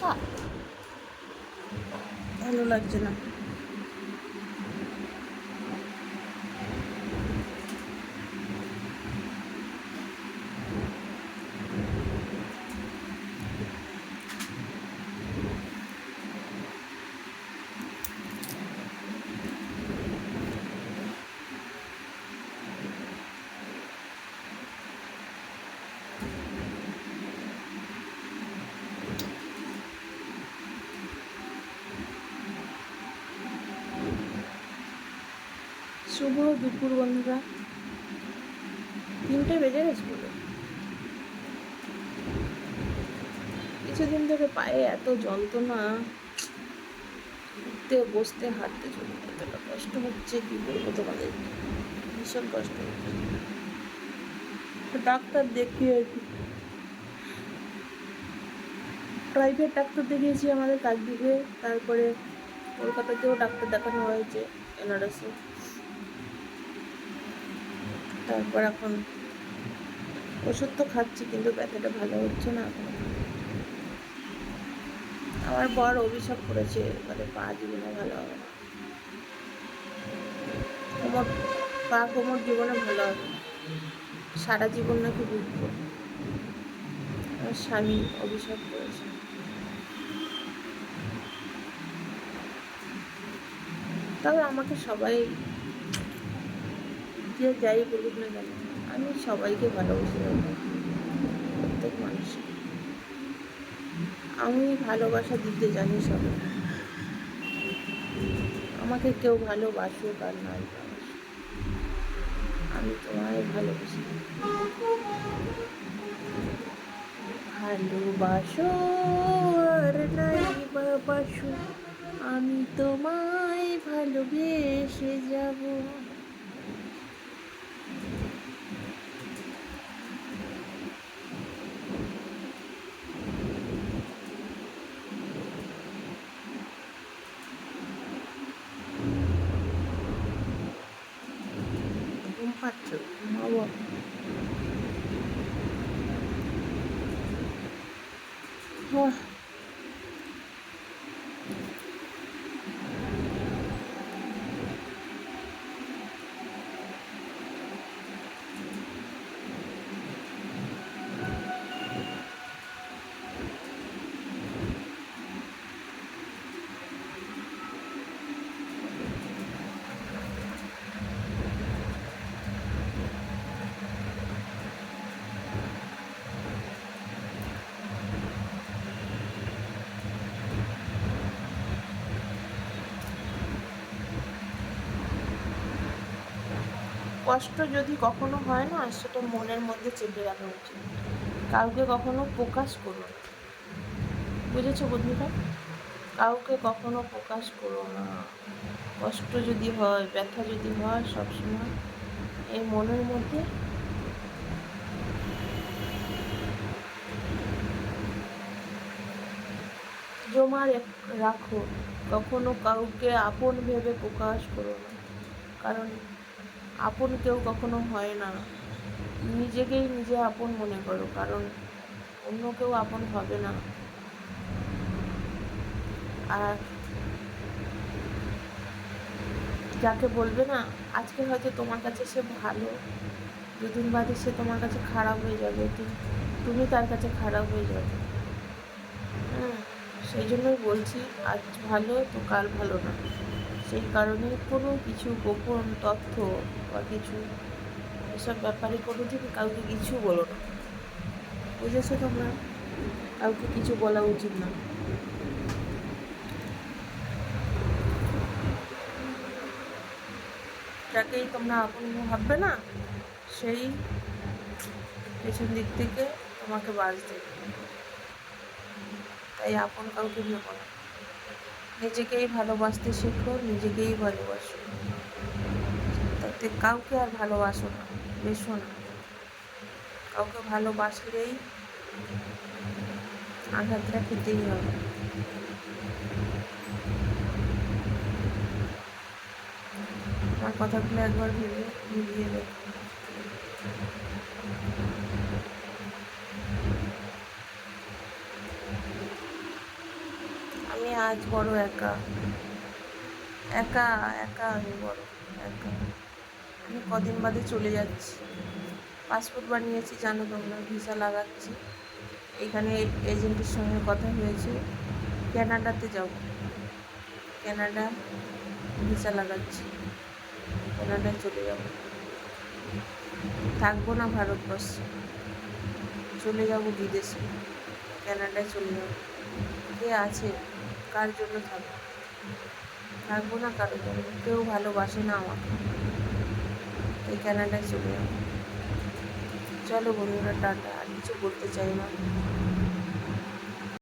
সমস্যা ভালো লাগছে না। শুভ দুপুর, বন্ধুরা। তিনটে বেজে গেছে বলে। কিছুদিন ধরে পায়ে এত যন্ত্রণা, উঠতে, বসতে, হাঁটতে চলতে এতটা কষ্ট হচ্ছে, কি বলব তোমাদের? ভীষণ কষ্ট হচ্ছে। ডাক্তার দেখিয়েছি প্রাইভেট ডাক্তার দেখিয়েছি আমাদের কাকদ্বীপে। তারপরে কলকাতাতেও ডাক্তার দেখানো হয়েছে, এনআরএসে। তারপর এখন ওষুধ তো খাচ্ছি, কিন্তু ব্যথাটা ভালো হচ্ছে না। এখন আমার বর অভিশাপ করেছে মানে পা জীবনে ভালো হবে না। কোমর, পা কোমর জীবনে ভালো হবে সারা জীবন নাকি বুঝব আমার স্বামী অভিশাপ করেছে। তবে আমাকে সবাই যে যাই বলুক না কেন, আমি সবাইকে ভালোবাসি প্রত্যেক মানুষকে। আমি ভালোবাসা দিতে জানি সবাই। আমাকে কেউ ভালোবাসুক আর ভালোবাসুক। আমি তোমায় ভালোবাসি। ভালোবাসো আর নাই বাবাসো আমি তোমায় ভালোবেসে যাব। ঘুম পাচ্ছ ঘুমাবো আহ, কষ্ট যদি কখনো হয় না, সেটা মনের মধ্যে চেপে রাখা উচিত। কাউকে কখনো প্রকাশ করো না। বুঝেছ বন্ধুরা? কাউকে কখনো প্রকাশ করো না। কষ্ট যদি হয়, ব্যথা যদি হয় সবসময়, এই মনের মধ্যে জমা রাখো কখনো কাউকে আপন ভেবে প্রকাশ করো না। কারণ আপন কেউ কখনো হয় না। নিজেকেই নিজে আপন মনে করো, কারণ অন্য কেউ আপন হবে না। আর যাকে বলবে না, আজকে হয়তো তোমার কাছে সে ভালো, দুদিন বাদে সে তোমার কাছে খারাপ হয়ে যাবে তুমি তার কাছে খারাপ হয়ে যাবে। হ্যাঁ জন্যই বলছি, আজ ভালো তো কাল ভালো না। সেই কারণে কোনো কিছু গোপন তথ্য বা কিছু এসব ব্যাপারে কোনো দিন কাউকে কিছু বলো না। বুঝেছ তোমরা? কাউকে কিছু বলা উচিত না। যাকেই তোমরা আপন ভাববে না, সেই পেছন দিক থেকে তোমাকে বাজ দেবে। তাই আপন কাউকে ভেবো না নিজেকেই ভালোবাসতে শেখো, নিজেকেই ভালোবাসো। তাতে কাউকে আর ভালোবাসো না, বেশো না। কাউকে ভালোবাসলেই আঘাতটা খেতেই হবে। আমার কথাগুলো একবার ভেবে মিলিয়ে দেখো। আজ বড় একা। একা একা আমি বড়, একা। আমি কদিন বাদে চলে যাচ্ছি। পাসপোর্ট বানিয়েছি, জানো তোমরা, ভিসা লাগাচ্ছি। এখানে এজেন্টের সঙ্গে কথা হয়েছে, ক্যানাডাতে যাব ক্যানাডা ভিসা লাগাচ্ছি, ক্যানাডায় চলে যাব। থাকব না ভারতবর্ষে। চলে যাব বিদেশে, ক্যানাডায় চলে যাব। কে আছে? কার জন্য থাকব থাকব না কারও জন্য? কেউ ভালোবাসে না আমাকে। এই ক্যানাডায় চলে যাব। চলো বন্ধুরা, টাটা। আর কিছু করতে চাই না।